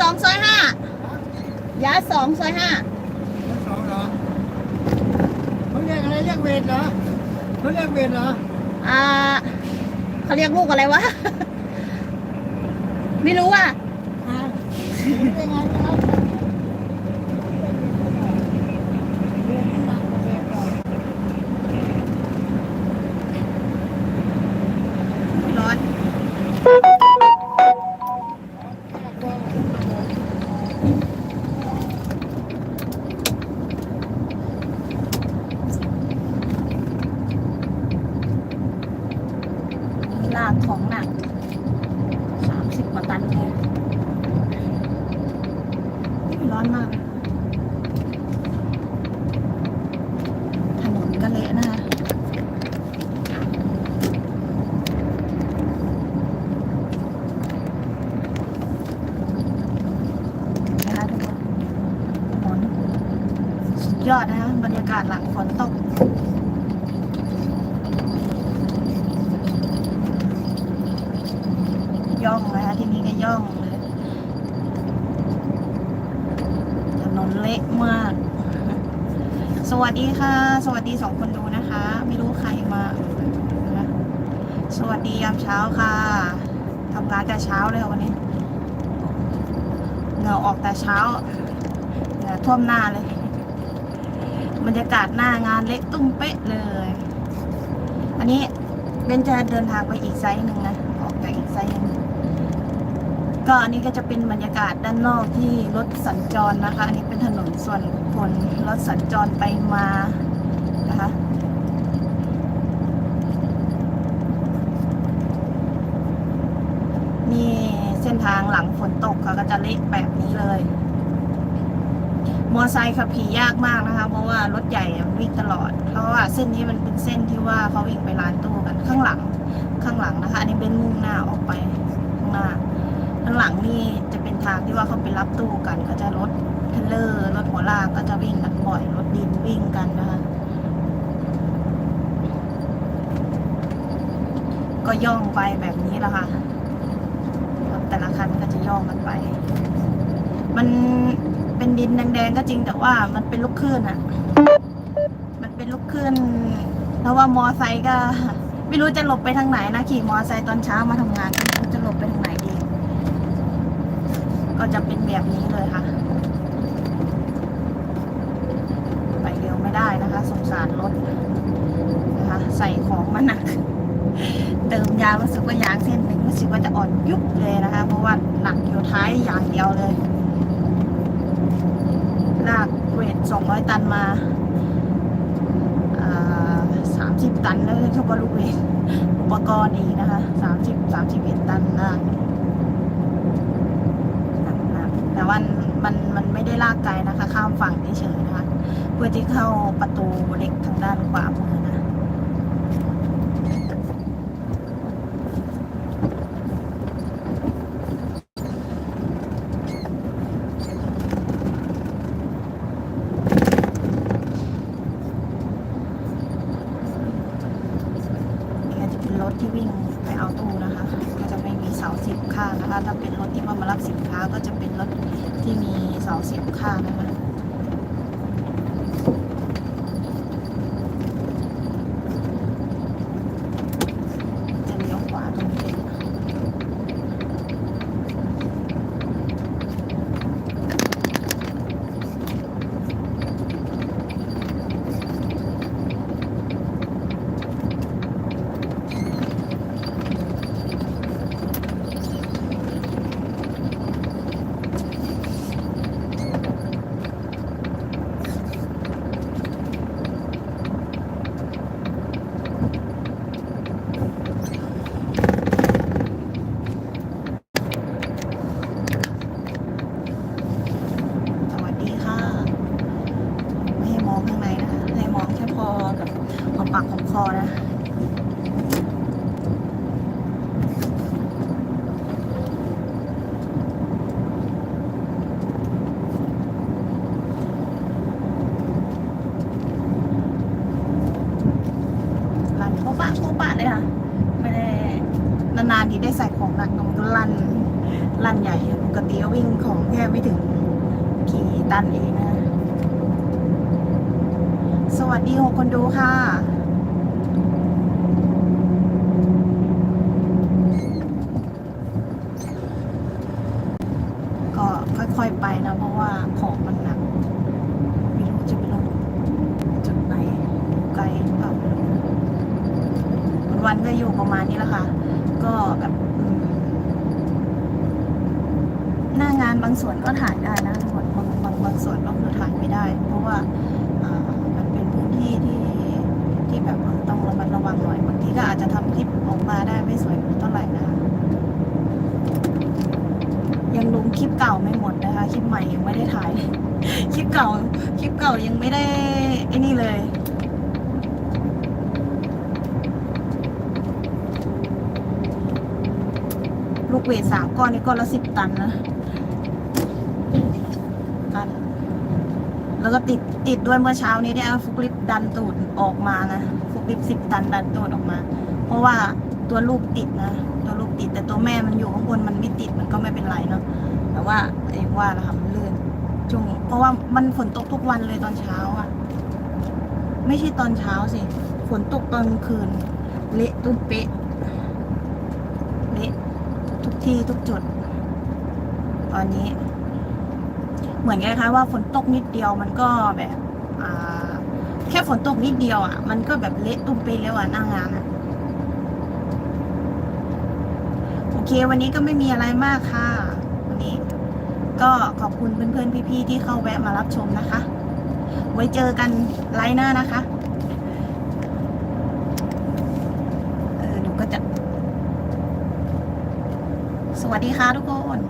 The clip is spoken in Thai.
สองซอยห้ายาสองซอยห้าชั้นสองเหรอเขาเรียกอะไรเรียกเวทเหรอเขาเรียกเวทเหรออ่าเขาเรียกลูกอะไรวะ ไม่รู้อะอ่าเรียกไงนะครับเรียกหนักกว่าเวทก่อน ร้อน ลากของหนักสามสิบกว่าตันเลยร้อนมาก ถนนก็เละนะคะ นะคะทุกคนถนนสุด ยอดนะคะบรรยากาศหลังฝนตกย่องนะคะที่นี่ก็ย่องเลยถนนเละมาก สวัสดีค่ะ สวัสดีสองคนดูนะคะ ไม่รู้ใครมาสวัสดียามเช้าค่ะทำงานแต่เช้าเลยวันนี้เหงื่อออกแต่เช้าเหงื่อท่วมหน้าเลย บรรยากาศหน้างานเละตุ้มเป๊ะเลย อันนี้เบนจะเดินทางไปอีกไซส์หนึ่งนะ ออกจากอีกไซส์หนึ่งก็อันนี้ก็จะเป็นบรรยากาศด้านนอกที่รถสัญจรนะคะ อันนี้เป็นถนนส่วนบุคคลรถสัญจรไปมานะคะนี่เส้นทางหลังฝนตกก็จะเละแบบนี้เลย มอไซค์ขับขี่ยากมากนะคะ เพราะว่ารถใหญ่วิ่งตลอด เพราะว่าเส้นนี้มันเป็นเส้นที่ว่าเขาวิ่งไปร้านตู้กันข้างหลังข้างหลังนะคะ อันนี้เป็นมุ่งหน้าออกไปข้างหน้าข้างหลังนี่จะเป็นทางที่ว่าเขาไปรับตู้กันก็จะรถเทรลเลอร์รถหัวลากก็จะวิ่งกันบ่อยรถดินวิ่งกันนะคะก็ย่องไปแบบนี้แหละค่ะแต่ละคันก็จะย่องกันไป มัน เป็นดินแดงๆก็จริงแต่ว่ามันเป็นลูกคลื่นอะ มันเป็นลูกคลื่นเพราะว่ามอไซค์ก็ ไม่รู้จะหลบไปทางไหนนะขี่มอไซค์ตอนเช้ามาทำงานไม่รู้จะหลบไปทางไหนดี ก็จะเป็นแบบนี้เลยค่ะ ไปเร็วไม่ได้นะคะ สงสารรถนะคะ ใส่ของมาหนักเติมยารู้สึกว่ายางเส้นหนึ่งรู้สึกว่าจะอ่อนยุบเลยนะคะ เพราะว่าหนักอยู่ท้ายอย่างเดียวเลย ลากเวทสองร้อยตันมาสามสิบตันแล้วทุกบรรลุเวทอุปกรณ์อีกนะคะสามสิบสามสิบเอ็ดตันนะหนักแต่ว่ามันมันไม่ได้ลากไกลนะคะ ข้ามฝั่งเฉยๆนะคะ เพื่อที่เข้าประตูเหล็กทางด้านขวามือนะ นี่ก็จะเป็นรถที่วิ่งไปเอาตู้นะคะ ก็จะไม่มีเสาสิบข้างนะคะ ถ้า เป็นรถที่ว่ามารับสินค้าก็จะเป็นรถที่มีเสาสิบข้างนะคะเลี้ยวขวาตรงนี้สวัสดีค่ะ ไม่ให้มองข้างในนะคะ ให้มองแค่พอกับหอ มปากหอมคอนะลั่นโป๊ะปะโป๊ะปะเลยค่ะ ไม่ได้ นานๆที่ได้ใส่ของหนักมันก็ลั่นลั่นใหญ่ปกติก็วิ่งของแค่ไม่ถึงกี่ตันเองนะสวัสดีหกคนดูค่ะ ก็ค่อยๆไปนะ เพราะว่า ของมันหนักไม่รู้จะไปลงจุดไหนไกลเปล่าวันๆก็อยู่ประมาณนี้แหละค่ะ ก็แบบหน้างานบางส่วนก็ถ่ายได้นะทุกคนบางบางบางส่วนก็คือถ่ายไม่ได้ เพราะว่ามันเป็นพื้นที่ที่ที่แบบต้องระมัดระวังหน่อยบางทีก็อาจจะทำคลิปออกมาได้ไม่สวยเท่าไหร่นะคะ ยังลงคลิปเก่าไม่หมดนะคะ คลิปใหม่ยังไม่ได้ถ่าย คลิปเก่า คลิปเก่ายังไม่ได้ไอ้นี่เลย ลูกเวทสามก้อนนี่ก้อนละสิบตันนะกัน แล้วก็ติดติดด้วยเมื่อเช้านี้ได้เอาฟุกลิฟต์ดันตูดออกมานะ ฟุกลิฟต์สิบตันดันตูดออกมา เพราะว่าตัวลูกติดนะ ตัว ติด แต่ตัวแม่มันอยู่ข้างบนมันไม่ติดมันก็ไม่เป็นไรเนาะแต่ว่าเองว่านะคะมันลื่นช่วงเพราะว่ามันฝนตกทุกวันเลยตอนเช้าอะไม่ใช่ตอนเช้าสิฝนตกตอนคืน เละตุ้มเป๊ะเละทุกที่ทุกจุด ตอนนี้ เหมือนกันนะคะว่าฝนตกนิดเดียวมันก็แบบแค่ฝนตกนิดเดียวอะ มันก็แบบเละตุ้มเป๊ะแล้วอะหน้างานอะอ เค วันนี้ก็ไม่มีอะไรมากค่ะ วันนี้ ก็ขอบคุณเพื่อนๆพี่ๆที่เข้าแวะมารับชมนะคะ ไว้เจอกันไลน์หน้านะคะเออหนูก็จะ สวัสดีค่ะทุกคน